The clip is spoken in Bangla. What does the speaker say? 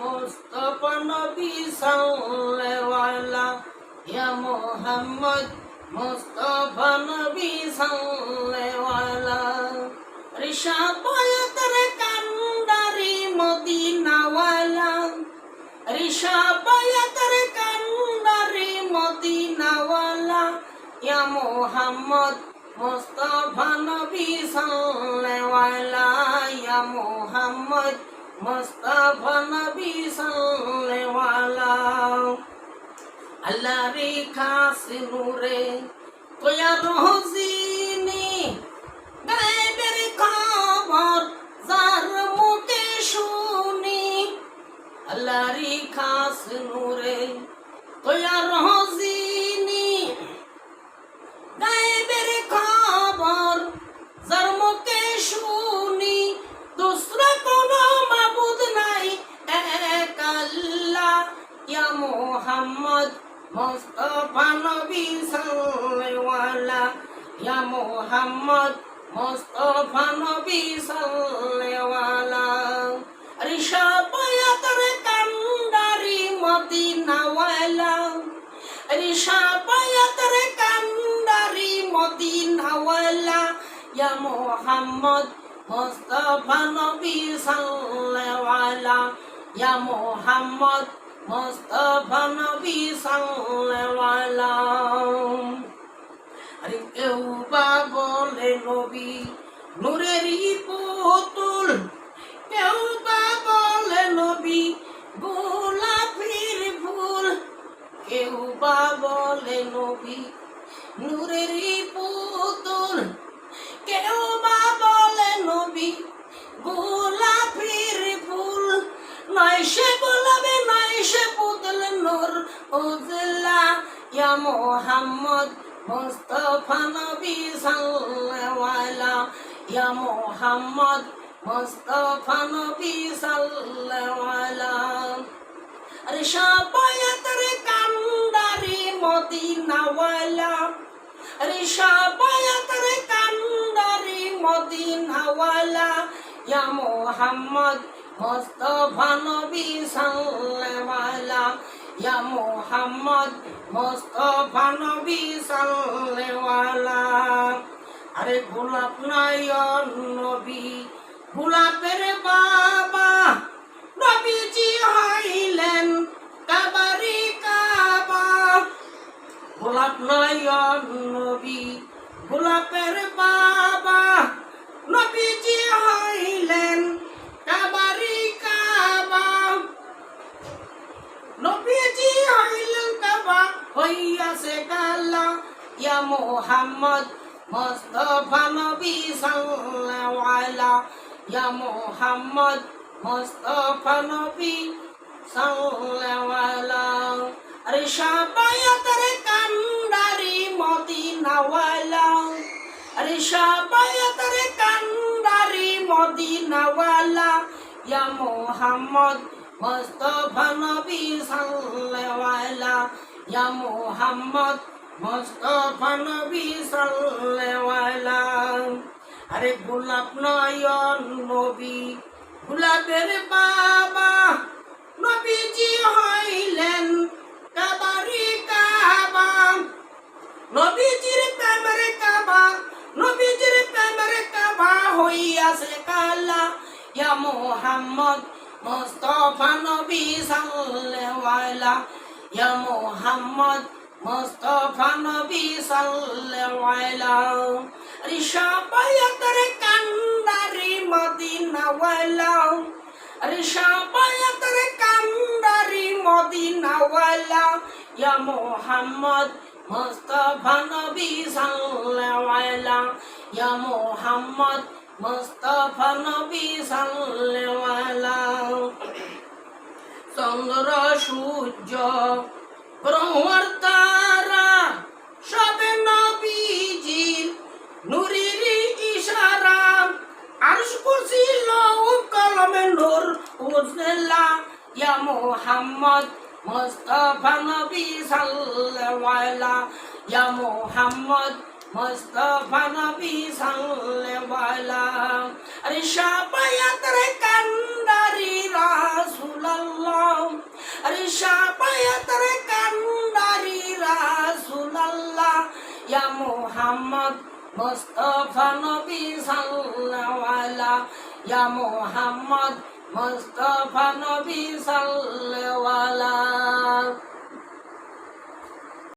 মুস্তফা নবী সাল্লাল্লাহু ইয়া মুহাম্মদ, মুস্তফা নবী সাল্লাল্লাহু রিশাবায়াতের কান্ডারি মদিনাওয়ালা রিশাবায়াতের কান্ডারি মদিনাওয়ালা, ইয়া মুহাম্মদ, মুস্তফা নবী সাল্লাল্লাহু ইয়া মুহাম্মদ, মুস্তফা নবী সাল্লাল্লাহু আল্লাহ রে খাস নূরে তোয়া রহজিনি মুহাম্মদ মুস্তাফা নবী সাল্লাল্লাহু ইয়া মুহাম্মদ মুস্তাফা নবী সাল্লাল্লাহু রিশাবায়াতের কান্ডারি মদিনাওয়ালা। রিশাবায়াতের কান্ডারি মদিনাওয়ালা। ইয়া মুহাম্মদ মুস্তাফা নবী সাল্লাল্লাহু ইয়া মুহাম্মদ মুস্তাফা নবী সাল্লাল্লাহু আরে কেউ বা বলে নবী নূরেরই পুতুল। কেউ বা বলে নবী, গোলাপির ফুল। কেউ বা বলে নবী নূরেরই পুতুল। কেউ উজলা, ইয়া মোহাম্মদ মুস্তফা নবী সাল্লাল্লাহু ইয়া মোহাম্মদ মুস্তফা নবী সাল্লাল্লাহু আরে শাবায়াতের কান্ডারি মদিনাওয়ালা, আরে শাবায়াতের কান্ডারি মদিনাওয়ালা, ইয়া মোহাম্মদ মুস্তফা নবী সাল্লাল্লাহু ইয়া মোহাম্মদ মুস্তফা নবী সাল্লাল্লাহু আরে গোলাপ নয়ন নবী, গোলাপের বাবা। নবীজি হইলেন কাবারি কাবা। গোলাপ নয়ন নবী, গোলাপের বাবা। নবীজি হইলেন ইয়া মোহাম্মদ মুস্তফা নবী সাল্লাল্লাহু আলাইহি ইয়া মোহাম্মদ মুস্তফা নবী সাল্লাল্লাহু আলাইহি আরে শাবায়াতের কান্ডারি মদিনাওয়ালা, আরে শাবায়াতের কান্ডারি মদিনাওয়ালা, ইয়া মোহাম্মদ মুস্তফা নবী সাল্লাল্লাহু আলাইহি ইয়া মোহাম্মদ মুস্তফা নবী আলাইহি আরে গোলাপ নয়ন নবী, গোলাপের বাবা নবীজি হইলেন কাবারি কাবা। নবীজির প্রেমের কাবা, নবীজির প্রেমের কাবা হইয়াছে কালা। ইয়া মোহাম্মদ মুস্তফা নবী আলাইহি, ইয়া মোহাম্মদ মুস্তফা নবী সাল্লাল্লাহু আলাইহি রিশাবায়াতের কান্ডারি মদিনাওয়ালা রিশাবায়াতের কান্ডারি মদিনাওয়ালা, ইয়া মোহাম্মদ মুস্তফা নবী সাল্লাল্লাহু আলাইহি ইয়া মোহাম্মদ মুস্তফা নবী সাল্লাল্লাহু আলাইহি চন্দ্র সূর্য গ্রহর উজলা, ইয়া মুহাম্মদ মুস্তাফা নবী সাল্লাল্লাহু ইয়া মুহাম্মদ মুস্তাফা নবী সাল্লাল্লাহু আরে শাবায়াত রে কান্দারি রাসূলুল্লাহ সাপায়াত রে কান্ডারি রাসুলাল্লাহ, ইয়া মোহাম্মদ মুস্তফা নবী সাল্লাল্লাহু ইয়া মোহাম্মদ মুস্তফা নবী সাল্লাল্লাহু